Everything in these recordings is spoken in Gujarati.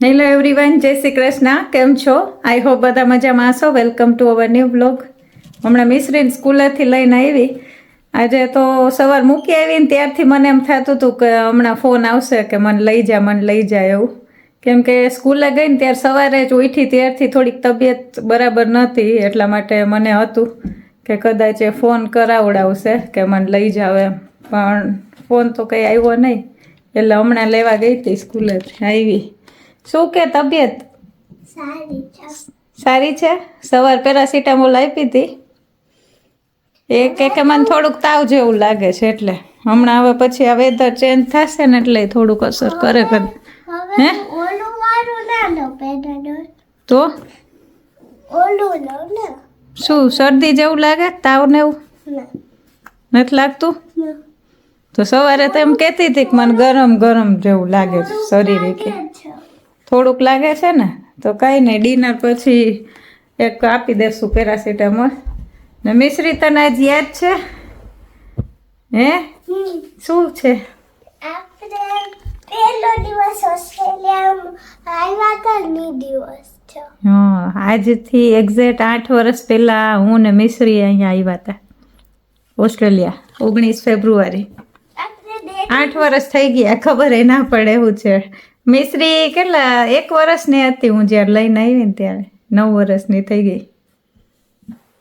હેલો એવરીવન જય શ્રી કૃષ્ણ કેમ છો આઈ હોપ બધા મજામાં હશો. Welcome to our new blog હમણાં મિશ્રીને સ્કૂલેથી લઈને આવી. આજે તો સવાર મૂકી આવીને ત્યારથી મને એમ થતું હતું કે હમણાં ફોન આવશે કે મને લઈ જા, મને લઈ જાય એવું. કેમ કે સ્કૂલે ગઈ ને ત્યારે સવારે જ ઉઠી ત્યારથી થોડીક તબિયત બરાબર નહોતી, એટલા માટે મને હતું કે કદાચ એ ફોન કરાવડાવશે કે મને લઈ જાવ એમ. પણ ફોન તો કંઈ આવ્યો નહીં. એટલે હમણાં લેવા ગઈ હતી સ્કૂલેથી આવી. શું કે તબિયત? સારી છે. સારી છે? સવાર પેરાસિટામોલ આપી હતી. એ કે કે મને થોડુંક તાવ જેવું લાગે છે એટલે. હમણાં હવે પછી આ વેધર ચેન્જ થશે ને એટલે થોડુંક અસર કરે કરે હે? તો? ઓલું ને. શું શરદી જેવું લાગે? તાવ ને. એવું નથી લાગતું? તો સવારે તો એમ કહેતી હતી કે મને ગરમ ગરમ જેવું લાગે છે શરીરે કે થોડુંક લાગે છે ને તો કાંઈ નહીં ડિનર પછી એક આપી દેશું પેરાસિટામોલ. ને મિશ્રી તને આજ યાદ છે? હે? શું છે? પહેલો દિવસ ઓસ્ટ્રેલિયામાં દિવસ હા આજથી એક્ઝેક્ટ આઠ વર્ષ પહેલાં હું ને મિશ્રી અહીંયા આવ્યા હતા ઓસ્ટ્રેલિયા ઓગણીસ ફેબ્રુઆરી. આઠ વર્ષ થઈ ગયા ખબર એ ના પડે એવું છે. મિશ્રી કેટલા, એક વર્ષની હતી હું જ્યારે લઈને આવી ને ત્યારે. નવ વર્ષની થઈ ગઈ.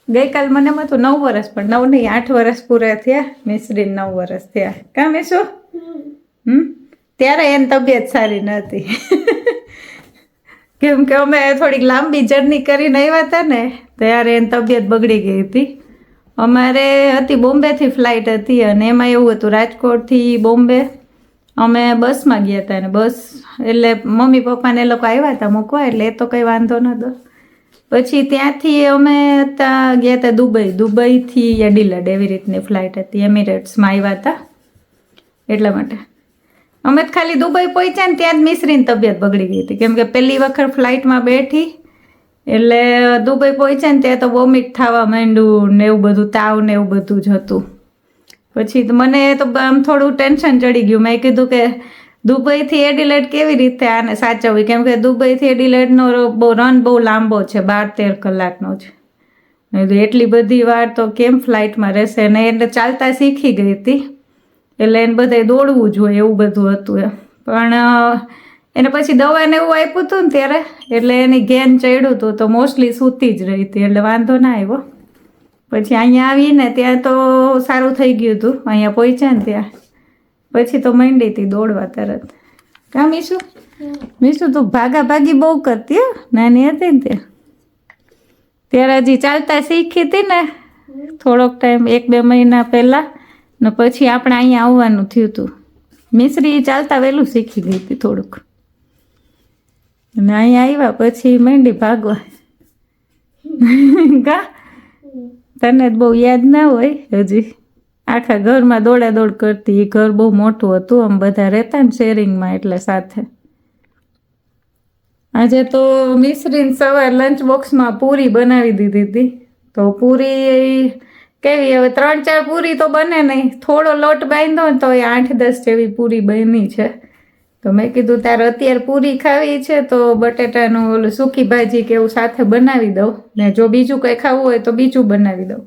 ગઈકાલ મને એમ હતું નવ વર્ષ, પણ નવ નહીં, આઠ વર્ષ પૂરા થયા મિશ્રી નવ વર્ષ થયા. કા મિશુ? હમ? ત્યારે એની તબિયત સારી નહોતી કેમ કે અમે થોડીક લાંબી જર્ની કરીને આવ્યા હતા ને, ત્યારે એની તબિયત બગડી ગઈ હતી. અમારે હતી બોમ્બેથી ફ્લાઇટ હતી અને એમાં એવું હતું, રાજકોટથી બોમ્બે અમે બસમાં ગયા હતા ને બસ, એટલે મમ્મી પપ્પાને એ લોકો આવ્યા હતા મૂકવા, એટલે એ તો કંઈ વાંધો નહોતો પછી ત્યાંથી અમે ત્યાં ગયા હતા દુબઈ. દુબઈથી યડીલડ એવી રીતની ફ્લાઇટ હતી, એમિરેટ્સમાં આવ્યા હતા એટલા માટે. અમે જ ખાલી દુબઈ પહોંચ્યા ને ત્યાં જ મિશ્રીની તબિયત બગડી ગઈ હતી. કેમ કે પહેલી વખત ફ્લાઇટમાં બેઠી, એટલે દુબઈ પહોંચ્યા ને ત્યાં તો વોમિટ થવા માંડ્યું ને એવું બધું, તાવ ને એવું બધું જ હતું. પછી મને તો આમ થોડું ટેન્શન ચડી ગયું. મેં કીધું કે દુબઈથી એડિલેટ કેવી રીતે આને સાચવવી? કેમ કે દુબઈથી એડિલેટનો બહુ રન બહુ લાંબો છે બાર તેર કલાકનો છે એટલી બધી વાર તો કેમ ફ્લાઇટમાં રહેશે? ને એટલે ચાલતા શીખી ગઈ હતી. એટલે એને બધે દોડવું જોઈએ એવું બધું હતું એમ. પણ એને પછી દવાને એવું આપ્યું હતું ને ત્યારે, એટલે એની ગેન ચડ્યું હતું તો મોસ્ટલી સૂતી જ રહી હતી, એટલે વાંધો ના આવ્યો. પછી અહીંયા આવીને ત્યાં તો સારું થઈ ગયું હતું. અહીંયા પહોંચ્યા ને ત્યાં. પછી તો મંડી હતી દોડવા તરત. કા મીશુ? મીશુ તું ભાગા ભાગી બહુ કરતી હો. નાની હતી ને ત્યાં. ત્યારે હજી ચાલતા શીખી હતી ને થોડોક ટાઈમ, એક બે મહિના પહેલાં. ને પછી આપણે અહીંયા આવવાનું થયું હતું મિશ્રી ચાલતા વહેલું શીખી ગઈ હતી થોડુંક. અને અહીંયા આવ્યા પછી મંડી ભાગવા. કા? તને જ બહુ યાદ ના હોય હજી. આખા ઘરમાં દોડા દોડ કરતી એ ઘર બહુ મોટું હતું, આમ બધા રહેતા ને શેરિંગમાં એટલે સાથે. આજે તો મિશ્રીને સવાર લંચ બોક્સમાં પૂરી બનાવી દીધી હતી. તો પૂરી કેવી, હવે ત્રણ ચાર પૂરી તો બને નહીં. થોડો લોટ બાંધો તો એ આઠ દસ જેવી પૂરી બની છે. તો મેં કીધું, તારે અત્યારે પૂરી ખાવી છે, તો બટેટાનું ઓલું સૂકી ભાજી કે એવું સાથે બનાવી દઉં. ને જો બીજું કંઈ ખાવું હોય તો બીજું બનાવી દઉં.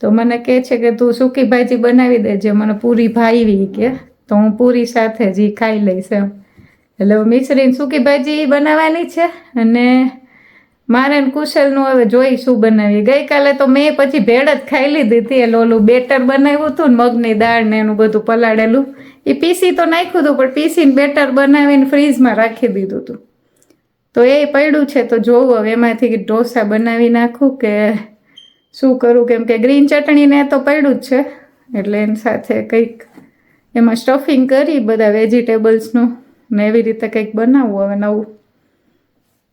તો મને કહે છે કે, તું સૂકી ભાજી બનાવી દેજે, મને પૂરી ભાવી કે, તો હું પૂરી સાથે જ ખાઈ લઈશ એમ. એટલે મિશ્રીને સૂકી ભાજી બનાવવાની છે, અને મારે કુશલનું હવે જોઈ શું બનાવીએ. ગઈકાલે તો મેં પછી ભેળ જ ખાઈ લીધી હતી, એટલે ઓલું બેટર બનાવ્યું હતું ને મગની દાળ ને એનું બધું પલાળેલું. એ પીસી તો નાખ્યું હતું, પણ પીસીને બેટર બનાવીને ફ્રીજમાં રાખી દીધું હતું. તો એ પડ્યું છે, તો જોવું હવે એમાંથી ઢોસા બનાવી નાખું કે શું કરું? કેમ કે ગ્રીન ચટણીને તો પડ્યું જ છે, એટલે એની સાથે કંઈક એમાં સ્ટફિંગ કરી, બધા વેજીટેબલ્સનું ને એવી રીતે કંઈક બનાવવું હવે નવું.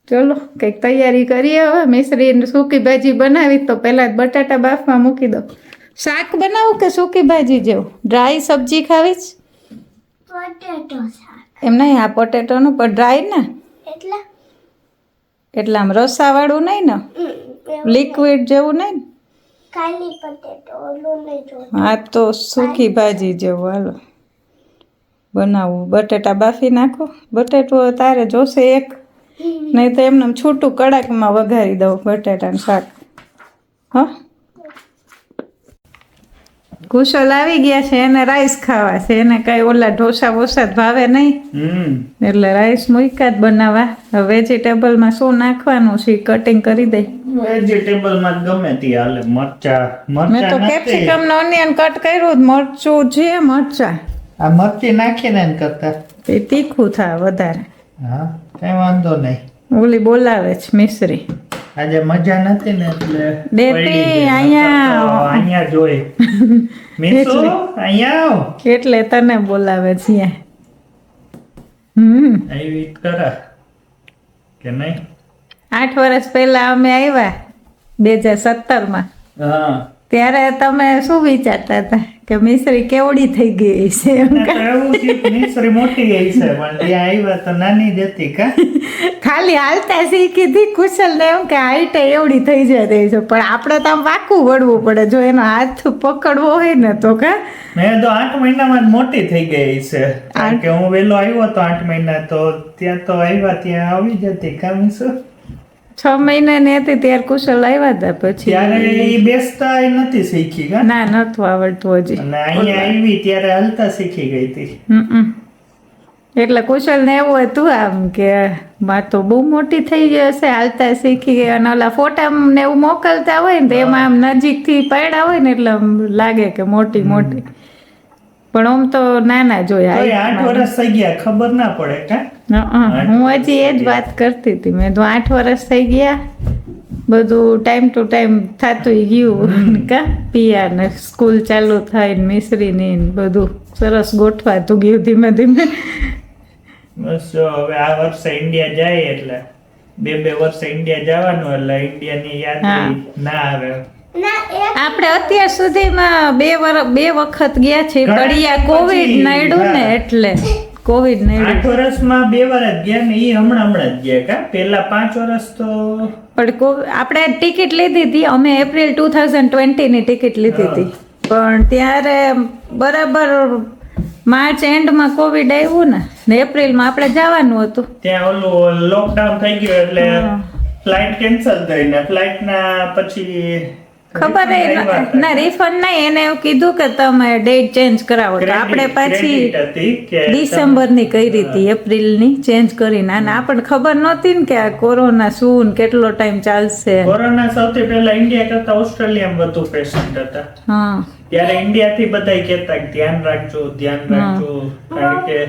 ચલો, કંઈક તૈયારી કરીએ હવે. મિશ્રી સૂકી ભાજી બનાવી, તો પહેલાં જ બટાટા બાફમાં મૂકી દો શાક બનાવું કે સૂકી ભાજી જેવું? ડ્રાય સબ્જી ખાવી જ પોટેટો શાક. એમ નહીં આ પોટેટોનું પણ ડ્રાય ને? એટલે? એટલે આમ રસાવાળું નહીં ને? લિક્વિડ જેવું નહીં ખાલી પોટેટો ઓલું નહીં હા તો સૂકી ભાજી જેવું હાલો. બનાવવું બટેટા બાફી નાખો. બટેટો તારે જોશે એક. નહીં તો એમને છૂટું કડાકમાં વઘારી દઉં બટેટાનું શાક. હો? કુશલ આવી ગયા છે એને રાઈસ ખાવા છે એને કઈ ઓલા ઢોસા વોસા ભાવે નહીં. એટલે રાઈસ મૂક્યા જ બનાવવા. હવે વેજીટેબલમાં શું નાખવાનું છે કટિંગ કરી દે. વેજીટેબલમાં ગમે તે હાલે મરચા મેં તો કેપ્સિકમ ને ઓનિયન કટ કર્યું મરચું છે મરચા. આ મરચી નાખીને એમ કરતા? એ તીખું થાય વધારે. હા કઈ વાંધો નહીં. ઓલી બોલાવે છે મિશ્રી. આજે મજા નથી ને એટલે બેટી અહીંયા. અહીંયા જોઈ મીસુ અહીંયા આવ. એટલે તને બોલાવે છે હમ. આવી કરા. કે નહીં? આઠ વર્ષ પહેલા અમે આવ્યા બે હજાર સત્તરમાં. હા. ત્યારે તમે શું વિચારતા હતા? કે મિસરી કેવડી થઈ ગઈ છે મિસરી મોટી ગઈ છે પણ ત્યાં આવ્યા તો નાની જ હતી કા? ખાલી હાલતા શીખી હતી કુશલ ને એમ કે હાઈટે એવડી થઈ જતી છે પણ આપણે તો આમ વાકું વળવું પડે જો એનો હાથ પકડવો હોય ને તો કા. મેં તો આઠ મહિનામાં મોટી થઈ ગઈ છે. કારણ કે હું વેલો આવ્યો તો આઠ મહિના તો ત્યાં તો આવ્યા ત્યાં આવી જતી કા મીસુ છ મહિના ને હતી ત્યારે કુશલ આવ્યા હતા પછી. ત્યારે એ બેસતા એ નથી શીખી ગયા ના નતું આવડતું હજી. અને અહીંયા આવી ત્યારે હાલતા શીખી ગઈ હતી. એટલે કુશલ ને એવું હતું આમ કે માં તો બહુ મોટી થઈ ગઈ હશે હાલતા શીખી ગઈ. અને ઓલા ફોટા ને એવું મોકલતા હોય ને તો એમાં આમ નજીકથી પડ્યા હોય ને એટલે લાગે કે મોટી મોટી. પણ આમ તો નાના જોયા આઠ વર્ષ થઈ ગયા ખબર ના પડે કા? હં, હું હજી એ જ વાત કરતી હતી. મેં તો આઠ વર્ષ થઈ ગયા બધું ટાઈમ ટુ ટાઈમ થતું ગયું. કા પિયા ને સ્કૂલ ચાલુ થાય ને મિશ્રીની ને બધું સરસ ગોઠવાતું ગયું ધીમે ધીમે. બસ જો હવે આ વર્ષે ઇન્ડિયા જાય એટલે બે બે વર્ષે ઇન્ડિયા જવાનું એટલે ઇન્ડિયાની યાદ. ના આવે. આપણે અત્યાર સુધીમાં બે વર બે વખત ગયા છે પડિયા કોવિડ નડ્યું ને એટલે. કોવિડ ને આઠ વર્ષમાં બે વાર જ ગયા ને એ હમણાં હમણાં જ ગયા કા? પહેલા પાંચ વર્ષ તો પણ આપણે ટિકિટ લીધી હતી. અમે એપ્રિલ ટુ થાઉઝન્ડ ટ્વેન્ટીની ટિકિટ લીધી હતી. પણ ત્યારે બરાબર માર્ચ એન્ડમાં કોવિડ આવ્યું ને ને એપ્રિલમાં આપણે જવાનું હતું. ત્યાં ઓલું લોકડાઉન થઈ ગયું એટલે ફ્લાઇટ કેન્સલ થઈ ને ફ્લાઇટના પછી ખબર ના રિફંડ નહીં એને એવું કીધું કે તમે ડેટ ચેન્જ કરાવો. તો આપણે પાછી ડિસેમ્બરની કરી હતી એપ્રિલની ચેન્જ કરીને. અને આપણને ખબર નહોતી ને કે આ કોરોના શું ને કેટલો ટાઈમ ચાલશે. કોરોના સૌથી પહેલા ઇન્ડિયા કરતા ઓસ્ટ્રેલિયામાં વધુ પેશન્ટ હતા. હા. ત્યારે ઇન્ડિયાથી બધા કહેતા કે ધ્યાન રાખજો ધ્યાન રાખજો. કારણ કે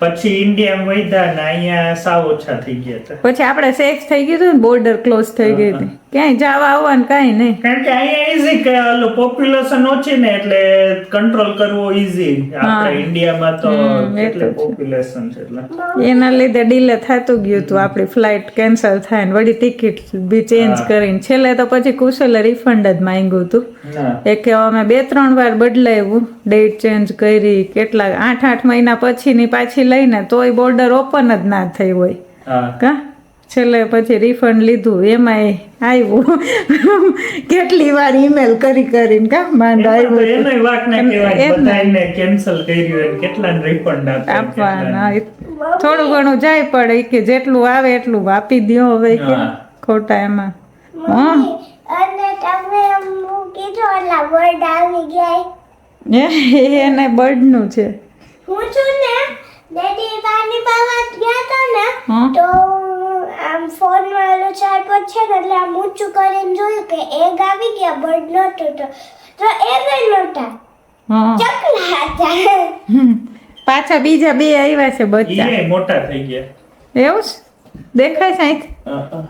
પછી ઇન્ડિયા વૈધા ને અહીંયા સાવ ઓછા થઈ ગયા હતા. પછી આપણે સેફ થઈ ગયું હતું ને બોર્ડર ક્લોઝ થઈ ગઈ હતી. ક્યાંય જવા આવવાનું કાંઈ નહીં. કારણ કે અહીંયા ઈઝી કે ઓલું પોપ્યુલેશન ઓછી ને એટલે કંટ્રોલ કરવો ઈઝી આપણે ઇન્ડિયામાં તો હમ, એ તો કેટલી છે. પોપ્યુલેશન છે એટલે. એના લીધે ડીલે થતું ગયું હતું આપણી ફ્લાઇટ કેન્સલ થાય ને વળી ટિકિટ બી ચેન્જ કરીને. છેલ્લે તો પછી કુશલે રિફંડ જ માંગ્યું હતું. એક અમે બે ત્રણ વાર બદલાવ્યું ડેટ ચેન્જ કરી કેટલા આઠ આઠ મહિના પછીની પાછી લઈને તોય બોર્ડર ઓપન જ ના થઈ હોય. હા. કા? છેલ્લે પછી રિફંડ લીધું એમાંય આવ્યું કેટલી વાર ઈમેલ કરી કરીને કા માંડ આવ્યું. કેન્સલ કર્યું અને કેટલાને રિફંડ આપવાના થોડું ઘણું જાય પડે કે જેટલું આવે એટલું આપી દ્યો હવે કે ખોટા એમાં. હા? અને તમે કીધું ઓલા વર્ડ આવી ગયા. એ એને બર્ડનું છે. હું છું ને ડેડી પાણી પાવા ગયા હતા ને તો ફોન ઓલું ચાર્ટ છે ને એટલે આમ ઊંચું કરીને જોયું કે એગ આવી ગયા બર્ડ નહોતો તો. તો એગ નહોતા. ચકલા હતા. હમ. પાછા બીજા બે આવ્યા છે બચ્ચા. એ મોટા થઈ ગયા. એવું છે? દેખાય હા.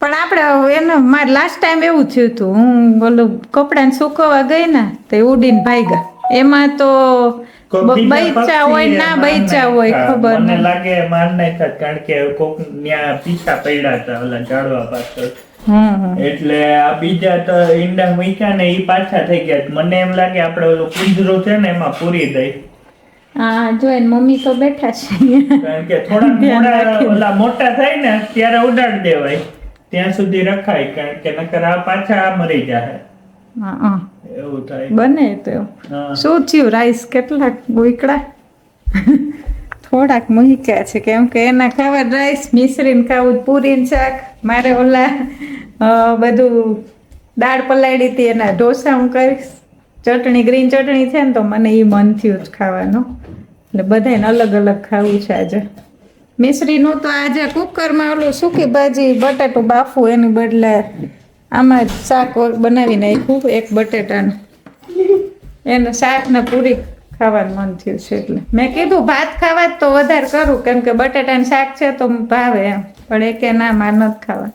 પણ આપણે એને મારે લાસ્ટ ટાઈમ એવું થયું હતું. હું ઓલું કપડાને સુકવવા ગઈ ને તે ઉડીને ભાગ્યા. એમાં તો બૈચા હોય ના બૈચા હોય ખબર મને લાગે માર નાખ્યા કારણ કે કોક ન્યા પીછા પડ્યા હતા ઓલા ઝાડવા પાછળ. એટલે આ બીજા તો ઈંડા મૂક્યા ને ઈ પાછા થઈ ગયા. મને એમ લાગે આપણે ઓલું કુંજરો છે ને એમાં પૂરી દઈ. હા જો એને મમ્મી તો બેઠા છે કારણ કે થોડા ઓલા મોટા થાય ને ત્યારે ઉડાડી દેવાય. ત્યાં સુધી રખાય કારણ કે નકર આ પાછા મરી જાય હા. એવું થાય. બને તો. એવું. શું થયું? રાઈસ કેટલાક ઉકળા થોડાક મૂક્યા છે કેમ કે એના ખાવા રાઈસ મિશ્રીને ખાવું પૂરીને શાક. મારે ઓલા બધું દાળ પલાળી હતી એના ઢોસા હું કરીશ. ચટણી ગ્રીન ચટણી છે ને તો મને એ મન થયું જ ખાવાનું. એટલે બધાને અલગ અલગ ખાવું છે આજે. મિશ્રીનું તો આજે કુકરમાં ઓલું સૂકી ભાજી બટાટું બાફું એની બદલે આમાં શાક બનાવી નાખ્યું એક બટેટાનું. એને શાક ને પૂરી ખાવાનું મન થયું છે એટલે. મેં કીધું ભાત ખાવા જ તો વધારે કરું કેમ કે બટેટાનું શાક છે તો ભાવે એમ. પણ એ કે ના માર નથી ખાવા.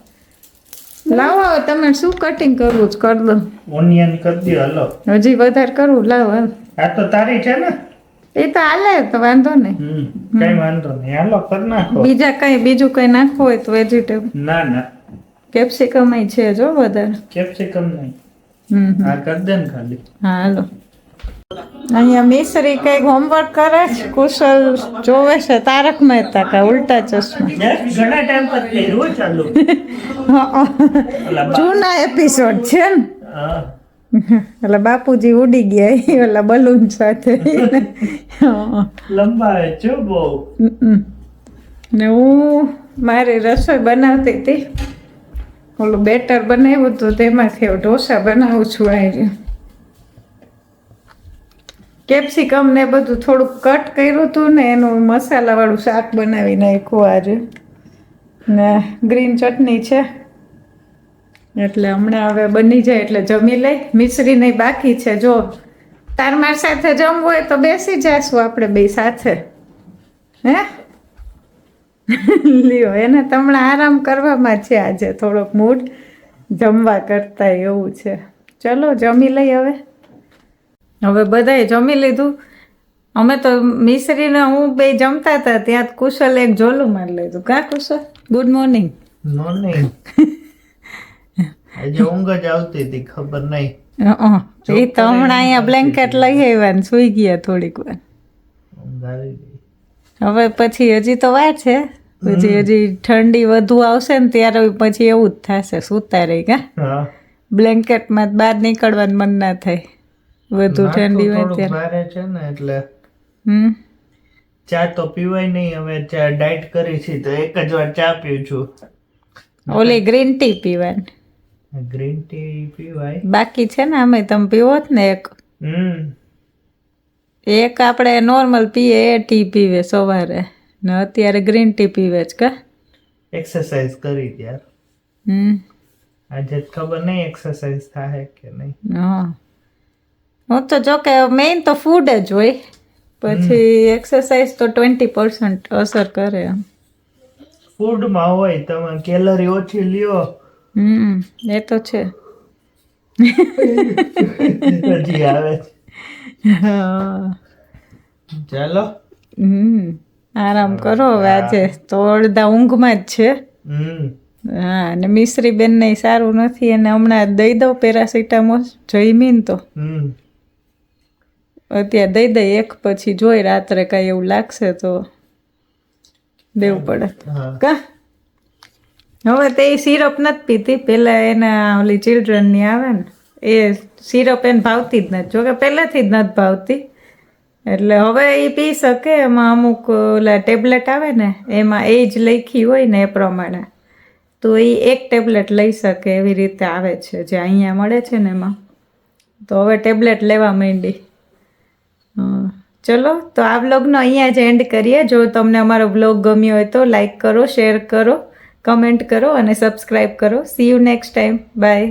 લાવો તમે શું કટિંગ કરવું જ કર દો. ઓનિયન કરી દો હલો. હજી વધારે કરવું લાવો હાલ. આ તો તારી છે ને? એ તો હાલે તો વાંધો નહીં. કઈ વાંધો નહીં. હાલો કરી નાખો. બીજા કઈ બીજું કઈ નાખવું હોય તો વેજીટેબલ ના ના. કેપ્સિકમ છે જો વધારે. કેપ્સિકમ નહીં. આ કરી દે ને ખાલી. હા હાલો. અહીંયા મિશ્રી કંઈક હોમવર્ક કરે છે? કુશલ જોવે છે? તારક મહેતા કા ઉલ્ટા ચશ્મા? ઘણા ટાઈમ પછી કર્યું ચાલુ. હા, જૂના એપિસોડ છે ને? એટલે બાપુજી ઉડી ગયા ઓલા બલૂન સાથે. લંબા છે બહુ. ને હું મારી રસોઈ બનાવતી હતી. ઓલું બેટર બનાવ્યું હતું તેમાંથી ઢોસા બનાવું છું આવી કેપ્સિકમ ને બધું થોડુંક કટ કર્યું હતું ને એનું મસાલાવાળું શાક બનાવી નાખ્યું આજે. ને ગ્રીન ચટણી છે. એટલે હમણાં હવે બની જાય એટલે જમી લઈ. મિશ્રી નહીં બાકી છે. જો તાર માર સાથે જમવું હોય તો બેસી જાશું આપણે બે સાથે. હે? લ્યો એને તમને આરામ કરવામાં છે આજે થોડોક મૂડ જમવા કરતા એવું છે. ચલો જમી લઈ હવે. હવે બધાએ જમી લીધું. અમે તો મિશ્રીને હું બે જમતા હતા ત્યાં કુશલ એક ઝોલું મારી લીધું. કા કુશલ? ગુડ મોર્નિંગ મોર્નિંગ આજે ઊંઘ જ આવતી હતી ખબર નહીં. એ તો હમણાં અહીંયા બ્લેન્કેટ લઈ આવ્યા ને સુઈ ગયા થોડીક વાર. ઊંઘ આવી ગઈ. હવે પછી હજી તો વાર છે. પછી હજી ઠંડી વધુ આવશે ને ત્યારે પછી એવું જ થશે સૂતા રહી કા બ્લેન્કેટમાં બહાર નીકળવાનું મન ના થાય. વધુ ઠંડી હોય ત્યારે. છે ને એટલે હમ. ચા તો પીવાય નહીં હવે ચા ડાયટ કરી છે તો એક જ વાર ચા પીઉં છું. ઓલી ગ્રીન ટી પીવાની. ગ્રીન ટી પીવાય. બાકી છે ને અમે તમે પીવો જ ને એક. હમ. એક આપણે નોર્મલ પીએ એ ટી પીવે સવારે. ને અત્યારે ગ્રીન ટી પીવે જ કા? એક્સરસાઇઝ કરી ત્યાર. હમ. આજે ખબર નહીં એક્સરસાઇઝ થાય કે નહીં. હા. હું તો જો કે મેઇન તો ફૂડ જ હોય. પછી એક્સરસાઇઝ તો ટ્વેન્ટી પર્સન્ટ અસર કરે એમ. ફૂડમાં હોય તમે કેલરી ઓછી લ્યો. હમ એ તો છે. હજી આવે છે. ચાલો. હમ. આરામ કરો હવે આજે તો અડધા ઊંઘમાં જ છે. હા અને મિશ્રી બેનને સારું નથી અને હમણાં દઈ દઉં પેરાસિટામોલ જઈમીન તો. અત્યારે દઈ દઈ એક પછી જોઈ રાત્રે કઈ એવું લાગશે તો દેવું પડે. કા? હવે તે સિરપ નથી પીતી પેલા એના ઓલી ચિલ્ડ્રનની આવે ને એ સિરપ એને ભાવતી જ નથી. જોકે પહેલાંથી જ નથી ભાવતી. એટલે હવે એ પી શકે, એમાં અમુક, ઓલા ટેબ્લેટ આવે ને, એમાં એજ લખી હોય ને એ પ્રમાણે. તો એ એક ટેબ્લેટ લઈ શકે એવી રીતે આવે છે, જે અહીંયા મળે છે ને એમાં. તો હવે ટેબ્લેટ લેવા માંડી. ચલો, તો આ બ્લોગનો અહીંયા જ એન્ડ કરીએ. જો તમને અમારો વ્લોગ ગમ્યો હોય તો લાઈક કરો શેર કરો કમેન્ટ કરો અને સબસ્ક્રાઈબ કરો. See you next time bye